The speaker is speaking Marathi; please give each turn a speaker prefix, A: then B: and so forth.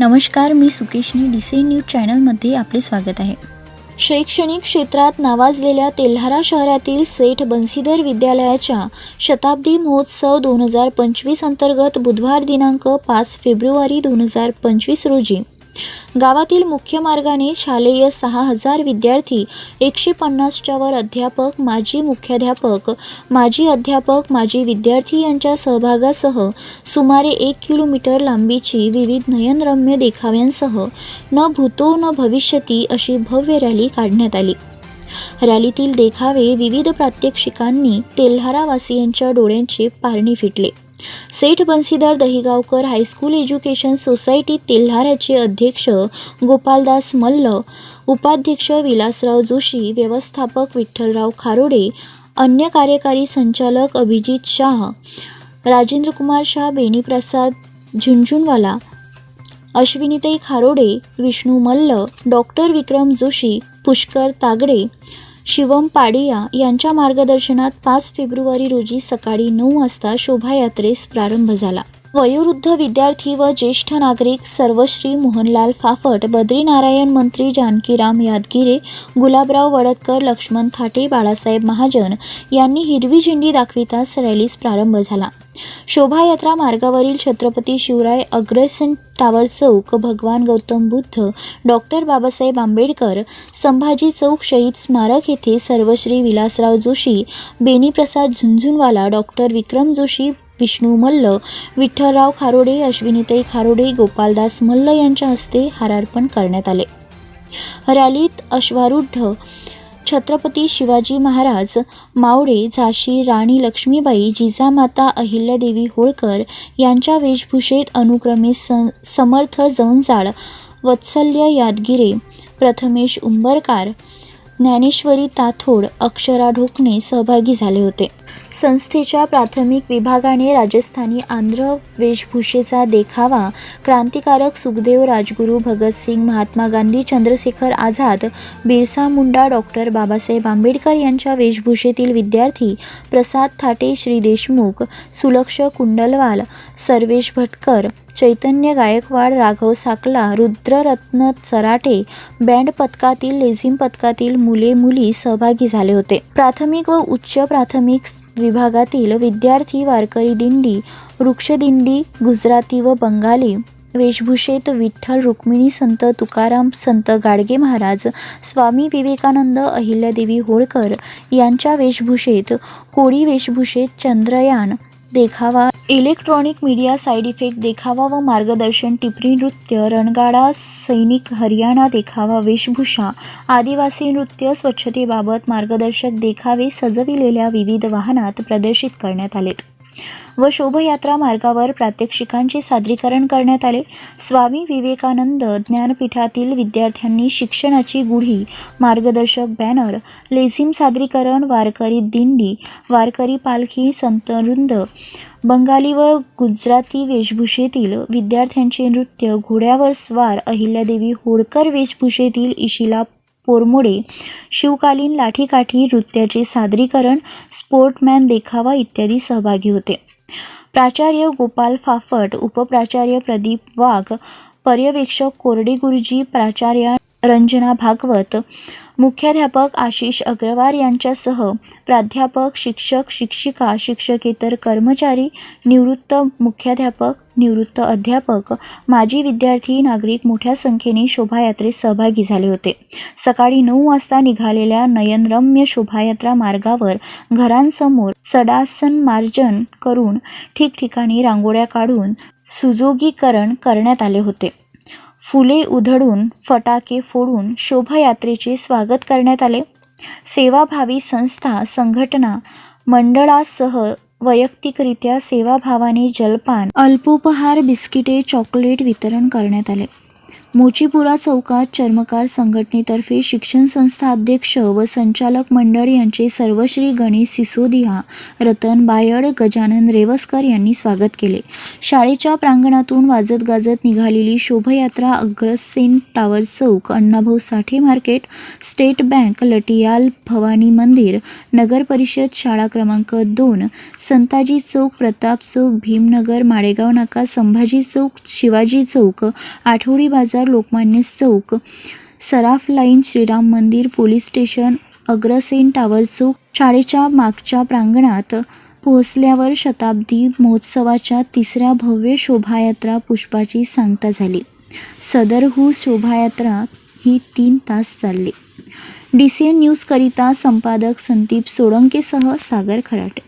A: नमस्कार मी सुकेशनी डिसे न्यूज चॅनलमध्ये आपले स्वागत आहे. शैक्षणिक क्षेत्रात नावाजलेल्या तेल्हारा शहरातील सेठ बन्सीधर विद्यालयाच्या शताब्दी महोत्सव दोन हजार पंचवीस अंतर्गत बुधवार दिनांक पाच फेब्रुवारी दोन हजार पंचवीस रोजी गावातील मुख्य मार्गाने शालेय सहा हजार विद्यार्थी एकशे पन्नासच्या वर अध्यापक माजी मुख्याध्यापक माजी अध्यापक माजी विद्यार्थी यांच्या सहभागासह सुमारे एक किलोमीटर लांबीची विविध नयनरम्य देखाव्यांसह न भूतो न भविष्यती अशी भव्य रॅली काढण्यात आली. रॅलीतील देखावे विविध प्रात्यक्षिकांनी तेल्हारावासियांच्या डोळ्यांचे पारणे फिटले. Seth Bansidhar Dahigaonkar high school education society तेल्हाराचे अध्यक्ष गोपालदास मल्ल उपाध्यक्ष विलासराव जोशी व्यवस्थापक विठ्ठलराव खारोडे अन्य कार्यकारी संचालक अभिजित शाह राजेंद्र कुमार शाह बेनीप्रसाद झुंझुनवाला अश्विनीताई खारोडे विष्णू मल्ल डॉक्टर विक्रम जोशी पुष्कर तागडे शिवम पाडिया यांच्या मार्गदर्शनात पाच फेब्रुवारी रोजी सकाळी नऊ वाजता शोभायात्रेस प्रारंभ झाला. वयोवृद्ध विद्यार्थी व ज्येष्ठ नागरिक सर्वश्री मोहनलाल फाफट बद्रीनारायण मंत्री जानकीराम यादगिरे गुलाबराव वडतकर लक्ष्मण थाटे बाळासाहेब महाजन यांनी हिरवी झेंडी दाखविताच रॅलीस प्रारंभ झाला. शोभायात्रा मार्गावरील छत्रपती शिवराय अग्रसेन टावर चौक भगवान गौतम बुद्ध डॉक्टर बाबासाहेब आंबेडकर संभाजी चौक शहीद स्मारक येथे सर्वश्री विलासराव जोशी बेनीप्रसाद झुंझुनवाला डॉक्टर विक्रम जोशी विष्णू मल्ल विठ्ठलराव खारोडे अश्विनीताई खारोडे गोपालदास मल्ल यांच्या हस्ते हारार्पण करण्यात आले. रॅलीत अश्वारूढ छत्रपती शिवाजी महाराज मावडे झाशी राणी लक्ष्मीबाई जिजामाता अहिल्यादेवी होळकर यांच्या वेशभूषेत अनुक्रमे स समर्थ जवंजाळ वत्सल्य यादगिरे प्रथमेश उंबरकार ज्ञानेश्वरी ताथोड अक्षरा ढोकणे सहभागी झाले होते. संस्थेच्या प्राथमिक विभागाने राजस्थानी आंध्र वेशभूषेचा देखावा क्रांतिकारक सुखदेव राजगुरू भगतसिंग महात्मा गांधी चंद्रशेखर आझाद बिरसा मुंडा डॉक्टर बाबासाहेब आंबेडकर यांच्या वेशभूषेतील विद्यार्थी प्रसाद थाटे श्री देशमुख सुलक्ष कुंडलवाल सर्वेश भटकर चैतन्य गायकवाड राघव साकला रुद्ररत्न चराटे बँड पथकातील लेझिम पथकातील मुले मुली सहभागी झाले होते. प्राथमिक व उच्च प्राथमिक विभागातील विद्यार्थी वारकरी दिंडी वृक्षदिंडी गुजराती व बंगाली वेशभूषेत विठ्ठल रुक्मिणी संत तुकाराम संत गाडगे महाराज स्वामी विवेकानंद अहिल्यादेवी होळकर यांच्या वेशभूषेत कोळी वेशभूषेत चंद्रयान देखावा. इलेक्ट्रॉनिक मीडिया साईड इफेक्ट देखावा व मार्गदर्शन टिपरी नृत्य रणगाडा सैनिक हरियाणा देखावा वेशभूषा आदिवासी नृत्य स्वच्छतेबाबत मार्गदर्शक देखावे सजविलेल्या विविध वाहनात प्रदर्शित करण्यात आलेत व शोभयात्रा मार्गावर प्रात्यक्षिकांचे सादरीकरण करण्यात आले. स्वामी विवेकानंद ज्ञानपीठातील विद्यार्थ्यांनी शिक्षणाची गुढी मार्गदर्शक बॅनर लेझिम सादरीकरण वारकरी दिंडी वारकरी पालखी संतरुंद बंगाली व गुजराती वेशभूषेतील विद्यार्थ्यांचे नृत्य घोड्यावर स्वार अहिल्यादेवी होळकर वेशभूषेतील इशिला पोरमोडे शिवकालीन लाठीकाठी नृत्याचे सादरीकरण स्पोर्टमॅन देखावा इत्यादी सहभागी होते. प्राचार्य गोपाल फाफट उपप्राचार्य प्रदीप वाघ पर्यवेक्षक कोरडे गुरुजी प्राचार्य रंजना भागवत मुख्याध्यापक आशिष अग्रवाल यांच्यासह प्राध्यापक शिक्षक शिक्षिका शिक्षकेतर कर्मचारी निवृत्त मुख्याध्यापक निवृत्त अध्यापक माजी विद्यार्थी नागरिक मोठ्या संख्येने शोभायात्रेत सहभागी झाले होते. सकाळी नऊ वाजता निघालेल्या नयनरम्य शोभायात्रा मार्गावर घरांसमोर सडासन मार्जन करून ठिकठिकाणी रांगोळ्या काढून सुजोगीकरण करण्यात आले होते. फुले उधळून फटाके फोडून शोभायात्रेचे स्वागत करण्यात आले. सेवाभावी संस्था संघटना मंडळासह वैयक्तिकरित्या सेवाभावाने जलपान अल्पोपहार बिस्किटे चॉकलेट वितरण करण्यात आले. मोचीपुरा चौकात चर्मकार संघटनेतर्फे शिक्षण संस्था अध्यक्ष व संचालक मंडळ यांचे सर्वश्री गणेश सिसोदिया रतन बायड गजानन रेवस्कर यांनी स्वागत केले. शाळेच्या प्रांगणातून वाजत गाजत निघालेली शोभायात्रा अग्रसेन टावर चौक Annabhau Sathe market state bank Latiyal Bhavani मंदिर नगर परिषद शाळा क्रमांक दोन संताजी चौक प्रताप चौक भीमनगर माळेगाव नाका संभाजी चौक शिवाजी चौक आठवडी बाजार बाजार लोकमान्य चौक सराफ लाईन श्रीराम मंदिर पोलीस स्टेशन अग्रसेन टावर चौक शाळेच्या मागच्या प्रांगणात पोहोचल्यावर शताब्दी महोत्सवाच्या तिसऱ्या भव्य शोभायात्रा पुष्पाची सांगता झाली. सदरहू शोभायात्रा ही तीन तास चालली. डी सी एन न्यूजकरिता संपादक संदीप सोळंकेसह सागर खराटे.